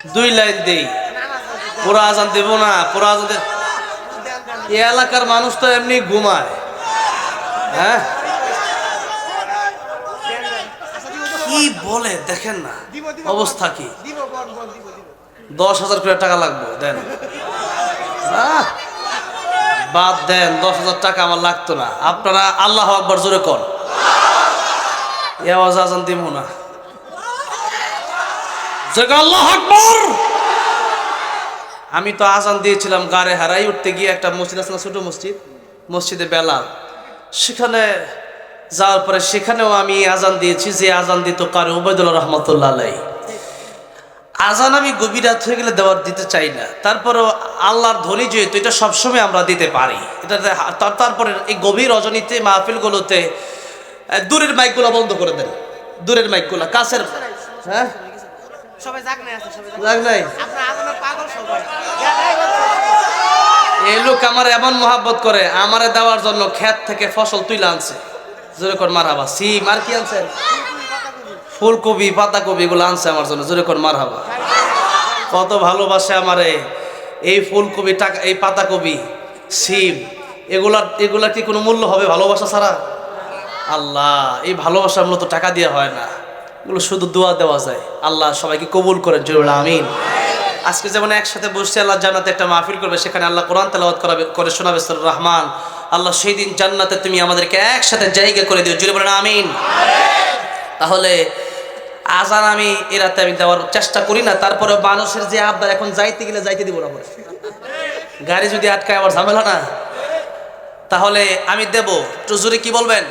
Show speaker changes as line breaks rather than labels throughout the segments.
দুই লাইন দেই। পুরা আজান দেব না, পুরা আজান এই এলাকার মানুষ তো এমনি ঘুমায়। হ্যাঁ? বলে, দেখেন না, অবস্থা কি? দশ হাজার করে টাকা লাগবে, দেন। বাদ দেন, দশ হাজার টাকা আমার লাগতো না। আপনারা আল্লাহ আকবর জোরে কর এ আওয়াজ আজান দিব না। আমি তো আজান দিয়েছিলাম গাড়ে হারাই উঠতে গিয়ে একটা মসজিদ আছে না, ছোট মসজিদ? মসজিদে বেলাল সেখানে যাওয়ার পরে সেখানেও আমি আজান দিয়েছি, যে আজান দিত কারে উবায়দুল্লাহ রহমতুল্লাহ আজান আমি গভীর রাত হয়ে গেলে দেওয়ার দিতে চাই না। তারপরেও আল্লাহর ধ্বনি যেহেতু, এটা সবসময় আমরা দিতে পারি। এটা তার- তারপরে এই গভীর রজনীতে মাহফিলগুলোতে দূরের মাইকগুলো বন্ধ করে দেন। দূরের মাইকগুলো কাছের হ্যাঁ?
সবাই জাগ নাই আছে সবাই জাগ
নাই।
আপনার আগুনের পাগল সবাই।
এই লোক আমার এমন মহাব্বত করে আমারে দেওয়ার জন্য ক্ষেত থেকে ফসল তুলে আনছে। জোরে কর মারহাবা। সিম আর কি আনছেন? ফুলকপি পাতাকপি এগুলো আনছে আমার জন্য। জোরে কর মারহাবা। কত ভালোবাসে আমারে। এই ফুলকপি টাকা এই পাতাকপি সিম এগুলার এগুলা কি কোনো মূল্য হবে ভালোবাসা ছাড়া? আল্লাহ এই ভালোবাসার মূলত টাকা দেওয়া হয় না। এগুলো শুধু দোয়া দেওয়া যায়। আল্লাহ সবাইকে কবুল করেন জরুল আমিন। আজকে যেমন একসাথে বসছে, আল্লাহ জান্নাতে একটা মাহফিল করবে, সেখানে আল্লাহ কোরআন তেলাওয়াত করাবে, করে শোনাবে, সুর রহমান। আল্লাহ সেই দিন জান্নাতে তুমি আমাদেরকে একসাথে জায়গা করে দিও জুড়ে বলেন, আমিন। তাহলে আজান আমি এ রাতে আমি দেওয়ার চেষ্টা করি না, তারপরে মানুষের যে আবদার, এখন যাইতে গেলে যাইতে দিব না গাড়ি যদি আটকায় আবার ঝামেলা না। তাহলে আমি দেব, একটু জোরে কি বলবেন?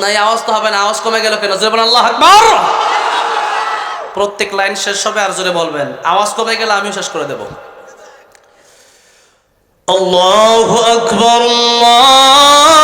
না, এই আওয়াজ তো হবে না, আওয়াজ কমে গেল কেন? জোরে বলেন, আল্লাহ আকবার। প্রত্যেক লাইন শেষ হবে আর জোরে বলবেন। আওয়াজ কমে গেলে আমিও শেষ করে দেব। আল্লাহ আকবর, আল্লাহু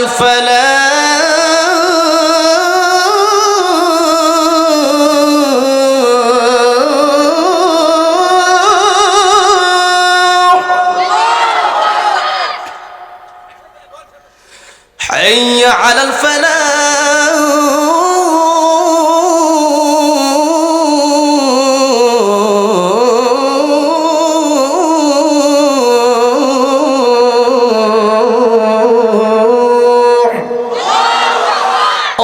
الفلاح. حي على الفلاح.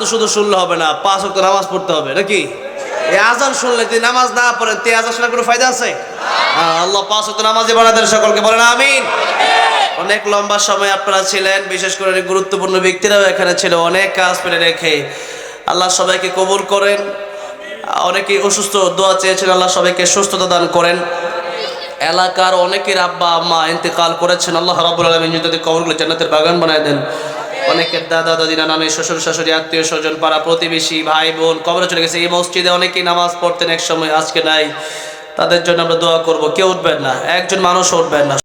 তো শুধু শুনলে হবে না পাঁচ ওয়াক্ত নামাজ পড়তে হবে নাকি? এই আজান শুনলে যদি নামাজ না পড়েন তে আজান শোনার কোনো ফায়দা আছে? হ্যাঁ, আল্লাহ পাঁচ ওয়াক্ত নামাজে বানাদের সকলকে বলেন আমিন। অনেক লম্বা সময় আপনারা ছিলেন বিশেষ করে গুরুত্বপূর্ণ ব্যক্তিরাও এখানে ছিল অনেক কাজ ফেলে রেখে আল্লাহ সবাইকে কবুল করেন। অনেকেই অসুস্থ দোয়া চেয়েছেন আল্লাহ সবাইকে সুস্থতা দান করেন। এলাকার অনেকের আব্বা আম্মা ইন্তেকাল করেছেন আল্লাহ রাবুল আলমিন যদি কবরগুলো জান্নাতের বাগান বানায় দেন। অনেকের দাদা দাদিরা, নানি, শ্বশুর শাশুড়ি, আত্মীয় স্বজন, পাড়া প্রতিবেশী, ভাই বোন, কবরে চলে গেছে। এই মসজিদে অনেকেই নামাজ পড়তেন এক সময় আজকে নাই। তাদের জন্য আমরা দোয়া করব। কেউ উঠবেন না, একজন মানুষ উঠবেন না।